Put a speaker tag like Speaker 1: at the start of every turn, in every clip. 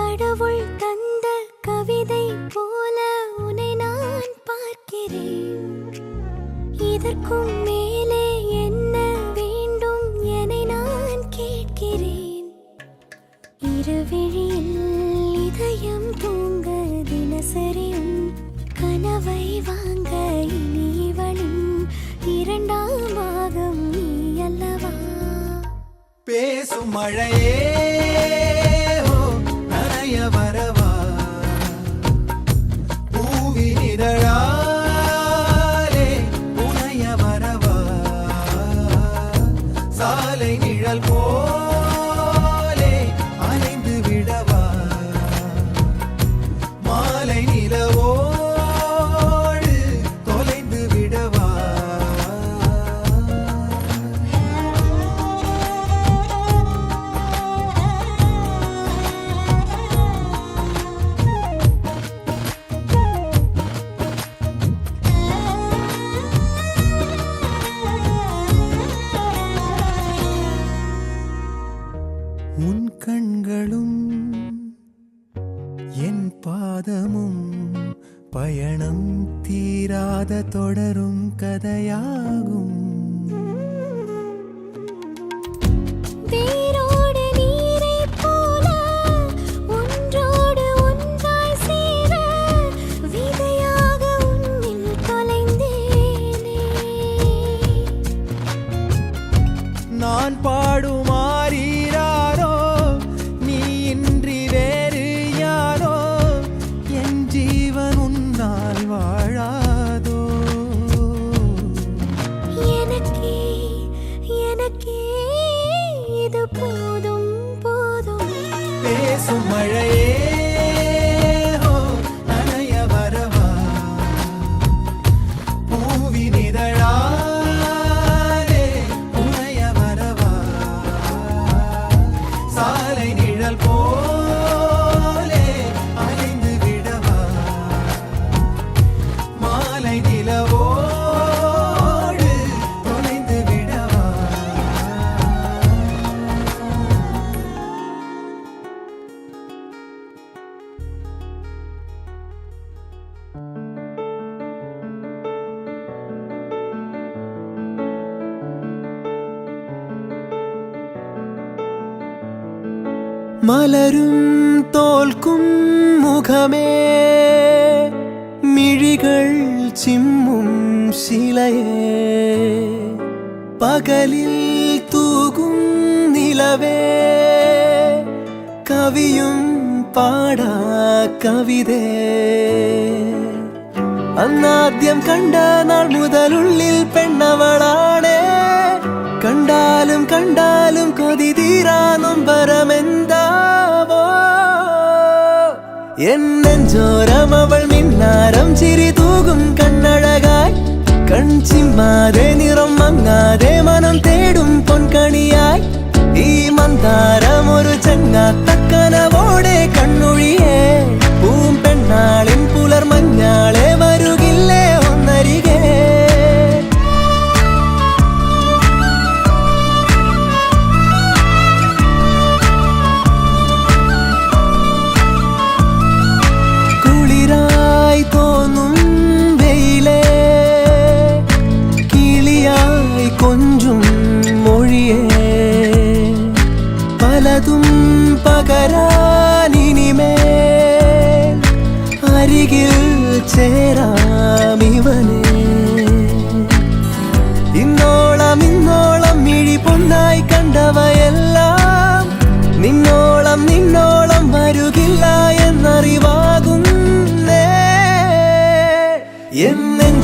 Speaker 1: கடவுள் தந்த கவிதை போல உன்னை நான் பார்க்கிறேன். இதற்கும்
Speaker 2: மே தொடரும் கதையாகும். മലരും തോൽക്കും മുഖമേ. മിഴികൾ ചിമ്മും ശിലയേ. പകലിൽ തൂകും നിലവേ. കവിയും പാടാ കവിതേ. അന്നാദ്യം കണ്ട നാൾ മുതലുള്ളിൽ പെണ്ണവളാണേ. കണ്ടാലും കണ്ടാലും കൊതി തീരാനും പരമെന്താവോ എന്നെഞ്ചോരം അവൾ മിന്നാരം ചിരി തൂകും കണ്ണഴകായി കൺചിമ്മാതെ നിറം മങ്ങാതെ മനം തേടും പൊൻകണിയായി ഈ മന്ദാരം ഒരു ചങ്ങാത്തക്കനവോടെ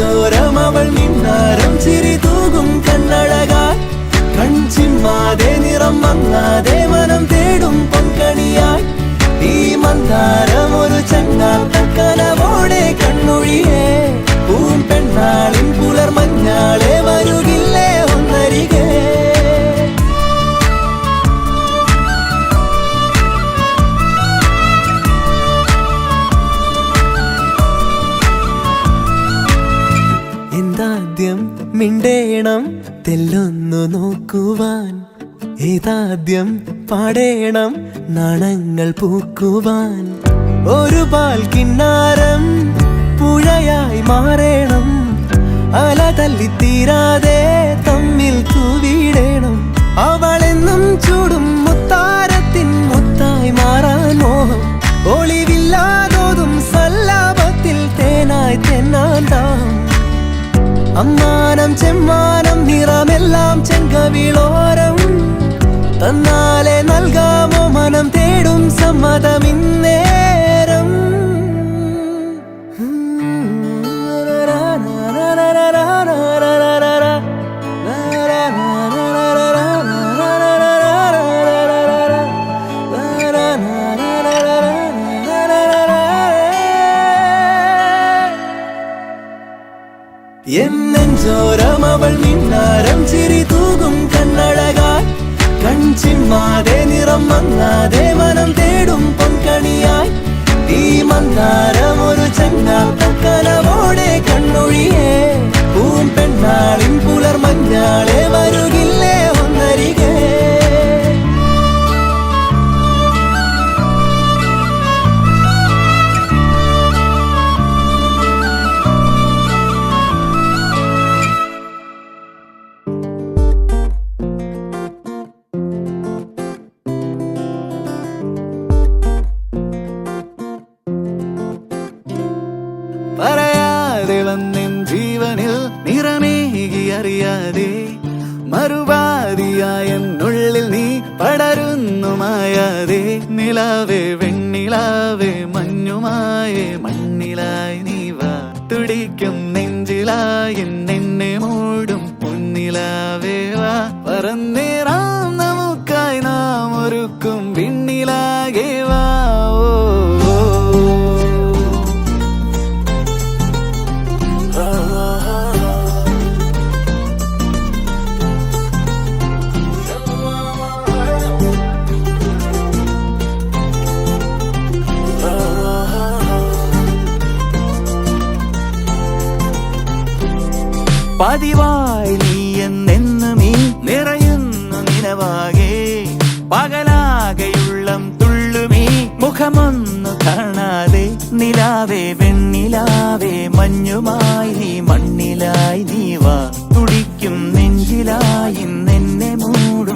Speaker 2: എന്നെഞ്ചോരം അവൾ മിന്നാരം ചിരി തൂകും കണ്ണഴകായി കൺചിമ്മാതെ നിറം മങ്ങാതെ മനം തേടും പൊൻകണിയായി ഈ മന്ദാരം തെല്ലൊന്നു നോക്കുവാൻ ഇതാദ്യം പാടേണം നാണങ്ങൾ പൂക്കുവാൻ. ഒരു പാൽ കിണ്ണാരം പുഴയായി മാറേണം. അല തല്ലിത്തീരാതെ തമ്മിൽ തൂവിടേണം അവളെന്നും ചൂടും മുത്താരത്തിൻ മുത്തായി മാറാൻ മോഹം. ഒളിവില്ലാതോതും സല്ലാപത്തിൽ തേനായി തെന്നാൻ ദാഹം അമ്മാനം ചെമ്മാനം നിറമെല്ലാം ചെങ്കവിളോരം. തന്നാലെ നൽകാമോ മനം തേടും സമ്മതമിന്നേരം എന്നഞ്ചോരം അവൾ മിന്നാരം ചിരി തൂകും കണ്ണഴകാൽ. കൺചിമ്മാതെ നിറം മങ്ങാതെ മനം തേടും പൊൻകണിയായി ഈ മന്ദാരം ഒരു ചങ്ങാത്തക്കനവോടെ കണ്ണൊഴിയേ. പൂം പെണ്ണാളിൻ പുലർ മഞ്ഞാളെ അറിയാതെ മറുപാതിയായ എന്നുള്ളിൽ നീ പടരുന്നു മായാതെ. നിലാവേ വെണ്ണിലാവേ മഞ്ഞുമായേ മണ്ണിലായി നീ വാ. തുടിക്കും നെഞ്ചിലായി എന്നെ മൂടും പൊന്നിലാവേ വാ. പറന്നേറാം പതിവായി നീ എന്നെന്നും നീ നിറയുന്നു നിലവാകെ. പകലാകെയുള്ളം തുള്ളുമീ മുഖമൊന്നു കാണാതെ. നിലാവേ വെണ്ണിലാവേ മഞ്ഞുമായി നീ മണ്ണിലായി നീ വാ. തുടിക്കും നെഞ്ചിലായി നിന്നെ മൂടും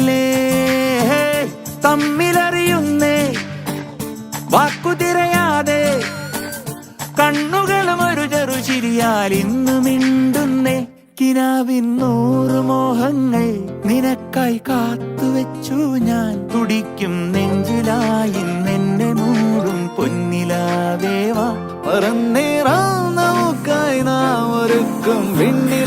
Speaker 2: ചേർന്നില്ലേ തമ്മിലറിയുന്നേ വാക്കുതിരയാതെ കണ്ണുകളും ഒരു ചെറു ചിരിയാൽ ഇന്നു മിണ്ടുന്നേ. കിനാവിൻ നൂറ് മോഹങ്ങൾ നിനക്കായി കാത്തുവെച്ചു ഞാൻ. തുടിക്കും നെഞ്ചിലായി നിന്നെ മൂടും പൊന്നിലാവേവാ. പറന്നേറാം നമുക്കായി നാം ഒരുക്കും. വിണ്ണിലാകേവാ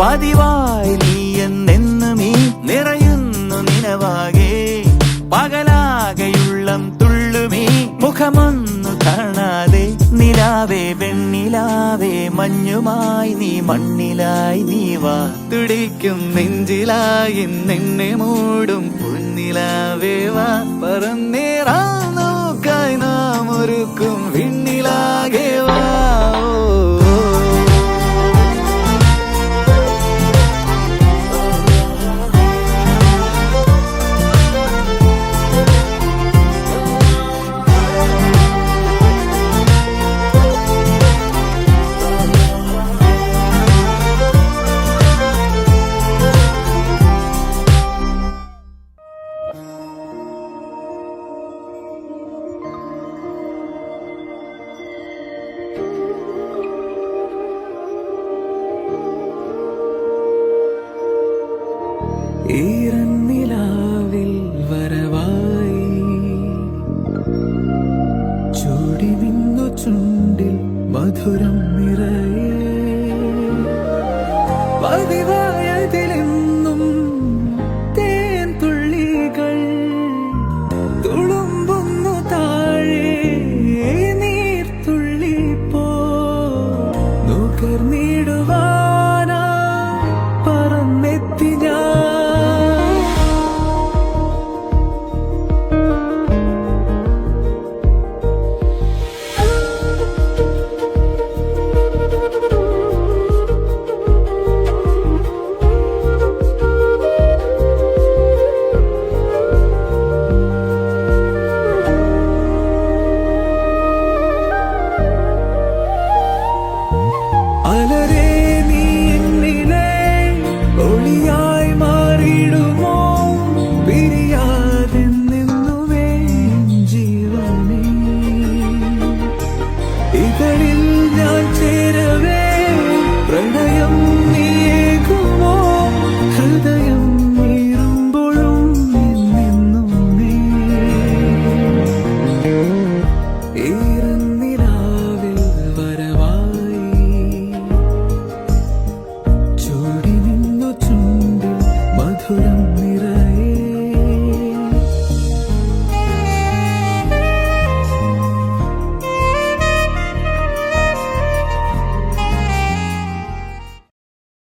Speaker 2: പതിവായി നീ എന്നെന്നും ഈ നിറയുന്നു നിലവാകെ പകലാകെയുള്ളം തുള്ളുമീ
Speaker 3: മുഖമൊന്നു കാണാതെ. നിലാവേ വെണ്ണിലാവേ മഞ്ഞുമായി നീ മണ്ണിലായി നീ വാ. തുടിക്കും നെഞ്ചിലായി നിന്നെ മൂടും. പൊന്നിലാവേ വാ. പറന്നേറാ. മധുരം നിറയെ പതിവായതിലും